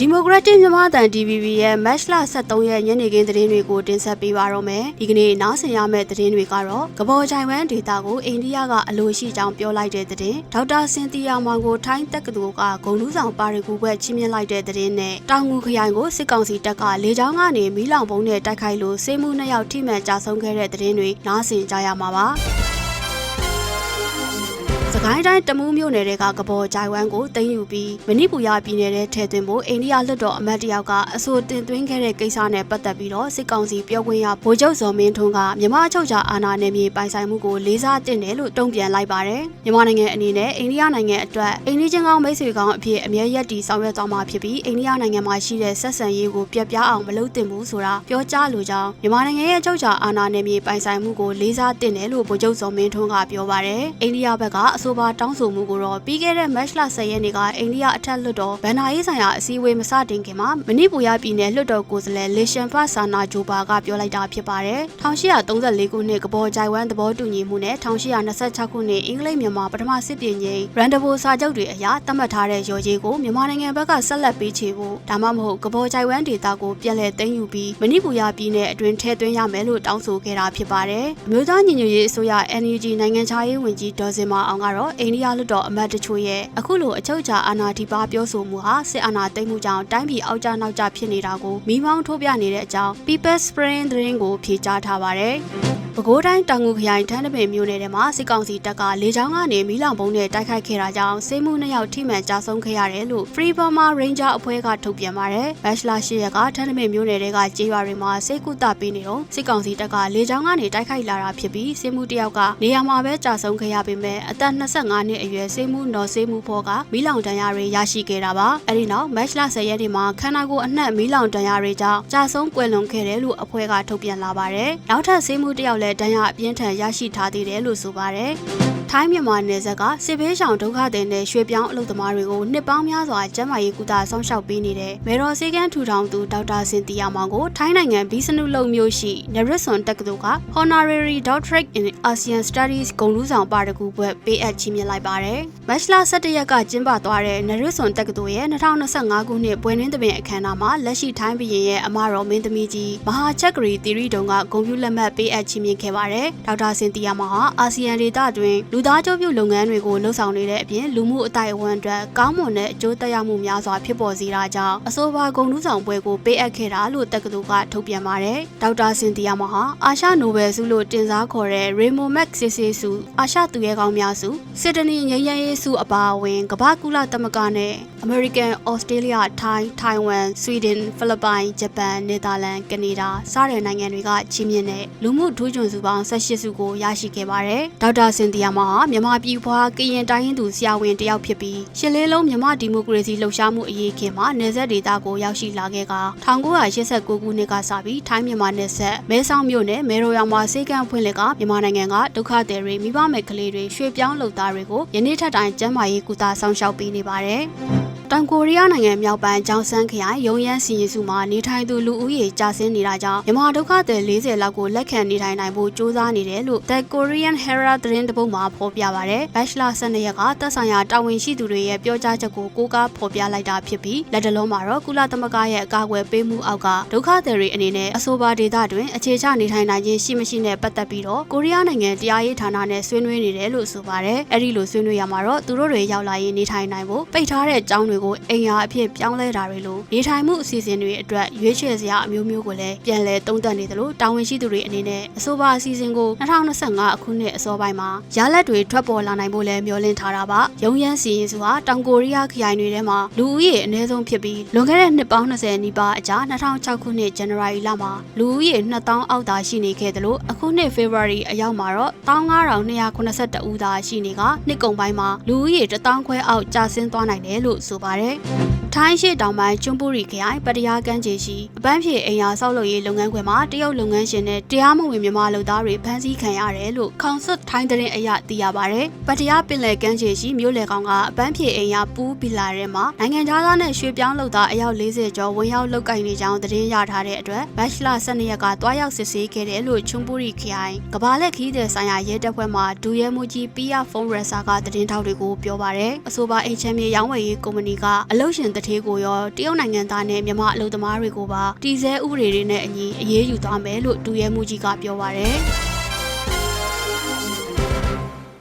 ဒီမိုကရက်တစ်မြန်မာတန် DVB ရဲ့ Match လ23ရက်ညနေခင်းသတင်းတွေကိုတင်ဆက်ပေးပါတော့မယ်။ဒီကနေ့နားဆင်ရမယ့်သတင်းတွေကတော့ကဘော်ချိုင်ဝမ်ဒေတာကိုအိန္ဒိယကအလိုရှိကြောင်းပြောလိုက်တဲ့သတင်း။ဒေါက်တာစင်တီယာမောင်ကိုထိုင်းတက္ကသိုလ်ကဂုံလူးဆောင်ပါရီကူဘက်ချီးမြှင့်လိုက်တဲ့သတင်းနဲ့တောင်ငူခရိုင်ကိုစစ်ကောင်စီတပ်ကလေကြောင်းကနေမီးလောင်ပုံနဲ့တိုက်ခိုက်လို့စေမှုနှစ်ယောက်ထိမှန်ကြာဆုံးခဲ့တဲ့သတင်းတွေနားဆင်ကြရမှာပါ။ စကိုင်းတိုင်းတမူးမြို့နယ်တွေကကဘော်ကြိုင်ဝမ်ကိုတင်ယူပြီးမဏိပူရပြည်နယ်ထဲထည့်သွင်းဖို့အိန္ဒိယလွှတ်တော်အမတ်တယောက်ကအဆိုတင်သွင်းခဲ့တဲ့ကိစ္စနဲ့ပတ်သက်ပြီးတော့စစ်ကောင်စီပြောခွင့်ရဗိုလ်ချုပ်ဇော်မင်းထွန်းကမြန်မာအချုပ်ချာအာဏာနယ်မြေပိုင်ဆိုင်မှုကိုလေးစားတင်တယ်လို့တုံ့ပြန်လိုက်ပါတယ်မြန်မာနိုင်ငံအနေနဲ့အိန္ဒိယနိုင်ငံအတွက်အိန္ဒိချင်းကောင်းမိတ်ဆွေကောင်းအဖြစ်အမြဲရပ်တည်ဆောင်ရွက်သွားမှာဖြစ်ပြီးအိန္ဒိယနိုင်ငံမှာရှိတဲ့ဆက်ဆံရေးကိုပြတ်ပြားအောင်မလုပ်သင့်ဘူးဆိုတာပြောကြားလိုကြောင်းမြန်မာနိုင်ငံရဲ့အချုပ်ချာအာဏာနယ်မြေပိုင်ဆိုင်မှုကိုလေးစားတင်တယ်လို့ဗိုလ်ချုပ်ဇော်မင်းထွန်းကပြောပါတယ်အိန္ဒိယဘက်ကအဆိုပါတောင်းဆိုမှုကိုတော့ပြီးခဲ့တဲ့ match လ10ရက်နေ့ကအိန္ဒိယအထက်လွှတ်တော်ဗန်နာရေးဆိုင်ရာအစည်းအဝေးမစတင်ခင်မှာမဏိပူရပြည်နယ်လွှတ်တော်ကိုယ်စားလှယ်လေရှင်ဖတ်ဆာနာဂျိုဘာကပြောလိုက်တာဖြစ်ပါတယ်1834ခုနှစ်ကဘော်ဂျိုင်ဝမ်သဘောတူညီမှုနဲ့1826ခုနှစ်အင်္ဂလိပ်မြန်မာပထမစစ်ပြေငိမ်းရန်ဒဘိုစာချုပ်တွေအရသတ်မှတ်ထားတဲ့ရော်ကြီးကိုမြန်မာနိုင်ငံဘက်ကဆက်လက်ပေးချေဖို့ဒါမှမဟုတ်ကဘော်ဂျိုင်ဝမ်ဒေတာကိုပြန်လည်သိမ်းယူပြီးမဏိပူရပြည်နယ်အတွင်းထည့်သွင်းရမယ်လို့တောင်းဆိုခဲ့တာဖြစ်ပါတယ်အမျိုးသားညီညွတ်ရေးအစိုးရ NUG နိုင်ငံခြားရေးဝန်ကြီးဒေါ်စင်မအောင်ကတော့အိန္ဒိယလွှတ်တော်အမတ်တချို့ရဲ့အခုလိုအချုပ်အခြာအာဏာထိပါပြောဆိုမှုဟာစစ်အာဏာသိမ်းမှုကြောင့်တိုင်းပြည်အောက်ကျနောက်ကျဖြစ်နေတာကိုမိမောင်းထိုးပြနေတဲ့အကြောင်း People Spring သတင်းကိုဖြေကြားထားပါတယ်။ ပဲခူးတိုင်းတောင်ငူခရိုင်ထန်းတပင်မြို့နယ်ထဲမှာစစ်ကောင်စီတပ်ကလေကြောင်းကနေမီးလောင်ပုံနဲ့တိုက်ခိုက်ခဲ့တာကြောင့်စေမှုနှစ်ယောက်ထိမှန်ကြာဆုံးခဲ့ရတယ်လို့ Free Burma Ranger အဖွဲ့ကထုတ်ပြန်ပါတယ်။ဘက်ရှလာ၈ရက်ကထန်းတပင်မြို့နယ်တွေကကြေးရွာတွေမှာစိတ်ကူတာပေးနေတော့စစ်ကောင်စီတပ်ကလေကြောင်းကနေတိုက်ခိုက်လာတာဖြစ်ပြီးစေမှုတစ်ယောက်ကနေရာမှာပဲကြာဆုံးခဲ့ရပေမဲ့အသက်25နှစ်အရွယ်စေမှုနော်စေမှုဖောကမီးလောင်တန်ရာတွေရရှိခဲ့တာပါ။အဲဒီနောက်မက်လ10ရက်နေ့မှာခန္ဓာကိုယ်အနှံ့မီးလောင်တန်ရာတွေကြောင့်ကြာဆုံးကွယ်လွန်ခဲ့တယ်လို့အဖွဲ့ကထုတ်ပြန်လာပါတယ်။နောက်ထပ်စေမှုတစ်ယောက်လည်းဒဏ်ရာအပြင်းထန်ရရှိထားသေးတယ်လို့ဆိုပါတယ်။ ထိုင်းမြန်မာနယ်စပ်ကစစ်ဘေးရှောင်ဒုက္ခသည်နဲ့ရွှေပြောင်းအလုပ်သမားတွေကိုနှစ်ပေါင်းများစွာကျန်းမာရေးကုသဆောင်ရှောက်ပေးနေတဲ့မေတော်စေကန်းထူထောင်သူဒေါက်တာစင်တီယာမောင်ကိုထိုင်းနိုင်ငံဘီစနုလုံမြို့ရှိနရစ်ဆွန်တက္ကသိုလ်က Honorary Doctorate in ASEAN Studies ဂုဏ်ထူးဆောင်ပါရဂူဘွဲ့ပေးအပ်ချီးမြှင့်လိုက်ပါတယ်။မတ်လ17ရက်ကကျင်းပသွားတဲ့နရစ်ဆွန်တက္ကသိုလ်ရဲ့2025ခုနှစ်ပွဲနှင်းသဘင်အခမ်းအနားမှာလက်ရှိထိုင်းပြည်ရဲ့အမတော်မင်းသမီးကြီးမဟာချက်ဂရီတီရီတုံကဂုဏ်ပြုလက်မှတ်ပေးအပ်ချီးမြှင့်ခဲ့ပါတယ်။ဒေါက်တာစင်တီယာမောင်ဟာအာဆီယံဒေသတွင်လူသားကျိုးပြုလုပ်ငန်းတွေကိုလှုပ်ဆောင်နေတဲ့အပြင်လူမှုအတိုင်းအဝန်အတွက်ကောင်းမွန်တဲ့အကျိုးသက်ရောက်မှုများစွာဖြစ်ပေါ်စေတာကြောင့်အဆိုပါဂုဏ်ထူးဆောင်ပွဲကိုပေးအပ်ခဲ့တာလို့တက္ကသိုလ်ကထုတ်ပြန်ပါတယ်။ဒေါက်တာစင်တီယာမောင်ဟာအာရှနိုဘယ်ဆုလို့တင်စားခေါ်တဲ့ Raymond Magsaysay ဆုအာရှသူရဲကောင်းများဆုစစ်တနီငြိမ်းချမ်းရေးဆုအပါအဝင်ကမ္ဘာကုလသမဂ္ဂနဲ့ American, Australia, Thai, Taiwan, Sweden, Philippines, Japan, Netherlands, Canada စတဲ့နိုင်ငံတွေကချီးမြှင့်တဲ့လူမှုထူးချွန်ဆုပေါင်း18ဆုကိုရရှိခဲ့ပါတယ်။ဒေါက်တာစင်တီယာမောင်ဟာမြန်မာပြည်ဖွာကရင်တိုင်းရင်းသူဆရာဝန်တယောက်ဖြစ်ပြီးရှစ်လေးလုံးမြန်မာဒီမိုကရေစီလှုပ်ရှားမှုအရေးခင်မှာနယ်စပ်ဒေသကိုရောက်ရှိလာခဲ့က1989ခုနှစ်ကစပြီးထိုင်းမြန်မာနယ်စပ်မဲဆောက်မြို့နယ်မဲရိုရောင်မှာစေကံဖွင့်လက်ကမြန်မာနိုင်ငံကဒုက္ခသည်တွေမိဘမဲ့ကလေးတွေရွှေပြောင်းလုပ်သားတွေကိုယနေ့ထက်တိုင်ကျန်းမာရေးကုသဆောင်ရှောက်ပေးနေပါတယ်။ တောင်ကိုရီးယားနိုင်ငံမြောက်ပိုင်းကျောင်းဆန်းခရိုင်ရုံရမ်းစီရင်စုမှာနေထိုင်သူလူဦးရေကျဆင်းနေတာကြောင့်မြန်မာဒုက္ခသည်40လောက်ကိုလက်ခံနေထိုင်နိုင်ဖို့ကြိုးစားနေတယ်လို့ The Korean Herald သတင်းတစ်ပုဒ်မှာဖော်ပြပါဗျ။ Bachelor 12ရက်ကသက်ဆိုင်ရာတာဝန်ရှိသူတွေရဲ့ပြောကြားချက်ကိုကိုးကားဖော်ပြလိုက်တာဖြစ်ပြီးလက်တလုံးမှာတော့ကုလသမဂ္ဂရဲ့အကာအကွယ်ပေးမှုအောက်ကဒုက္ခသည်တွေအနေနဲ့အဆိုပါဒေသတွင်အခြေချနေထိုင်နိုင်ခြင်းရှိမရှိနဲ့ပတ်သက်ပြီးတော့ကိုရီးယားနိုင်ငံတရားရေးဌာနနဲ့ဆွေးနွေးနေတယ်လို့ဆိုပါတယ်။အဲ့ဒီလိုဆွေးနွေးရမှာတော့သူတို့တွေရောက်လာရင်နေထိုင်နိုင်ဖို့ပိတ်ထားတဲ့ကျောင်းတွေကိုအိမ်ယာအဖြစ်ပြောင်းလဲတာတွေလိုနေထိုင်မှုအစီအစဉ်တွေအတွက်ရွေးချယ်စရာအမျိုးမျိုးကိုလည်းပြန်လည်သုံးသပ်နေသလိုတာဝန်ရှိသူတွေအနေနဲ့အဆိုပါအစီအစဉ်ကို2025အခုနှစ်အစောပိုင်းမှာရလဒ်တွေထွက်ပေါ်လာနိုင်ဖို့လည်းမျှော်လင့်ထားတာပါ။ရုံရမ်းစီရင်စုဟာတောင်ကိုရီးယားခရိုင်တွေထဲမှာလူဦးရေအနည်းဆုံးဖြစ်ပြီးလွန်ခဲ့တဲ့နှစ်ပေါင်း20နီးပါးအကြာ2006ခုနှစ်ဇန်နဝါရီလမှာလူဦးရေ2000အောက်သာရှိနေခဲ့တယ်လို့အခုနှစ် February အရောက်မှာတော့15282ဦးသာရှိနေကနှစ်ကုန်ပိုင်းမှာလူဦးရေ1000ခွဲအောက်ကျဆင်းသွားနိုင်တယ်လို့ဆိုပါတယ်။ ထိုင်းရှိတောင်ပိုင်းကျွန်းပူရီခရိုင်ပတရာကမ်းခြေရှိအပန်းဖြေအိမ်ယာဆောက်လုပ်ရေးလုပ်ငန်းခွင်မှာတရုတ်လုပ်ငန်းရှင်နဲ့တရားမဝင်မြန်မာလုပ်သားတွေဖမ်းဆီးခံရတယ်လို့ခေါင်ဆွတ်ထိုင်းသတင်းအရသိရပါတယ်။ပတရာပင်လယ်ကမ်းခြေရှိမြို့လေကောင်ကအပန်းဖြေအိမ်ယာပူးဘီလာထဲမှာနိုင်ငံခြားသားနဲ့ရွှေပြောင်းလုပ်သားအယောက်40ကျော်ဝင်ရောက်လုပ်ကိုင်နေကြောင်းသတင်းရထားတဲ့အတွက်ဘတ်လ12ရက်ကတွားရောက်စစ်ဆေးခဲ့တယ်လို့ကျွန်းပူရီခရိုင်ကဘာလက်ခီးတဲ့ဆိုင်ရာရဲတပ်ဖွဲ့မှဒူရဲမှုကြီးပီယာဖုန်းရက်ဆာကသတင်းထောက်တွေကိုပြောပါတယ်။အဆိုပါအိမ်ချမ်းမြေရောင်းဝယ်ရေးကုမ္ပဏီကအလုပ်ရှင်တထေးကိုရောတရုတ်နိုင်ငံသားနဲ့မြန်မာအလုပ်သမားတွေကိုပါတီစဲဥပဒေတွေနဲ့အညီအရေးယူသွားမယ်လို့ဒူရဲမှုကြီးကပြောပါရယ်။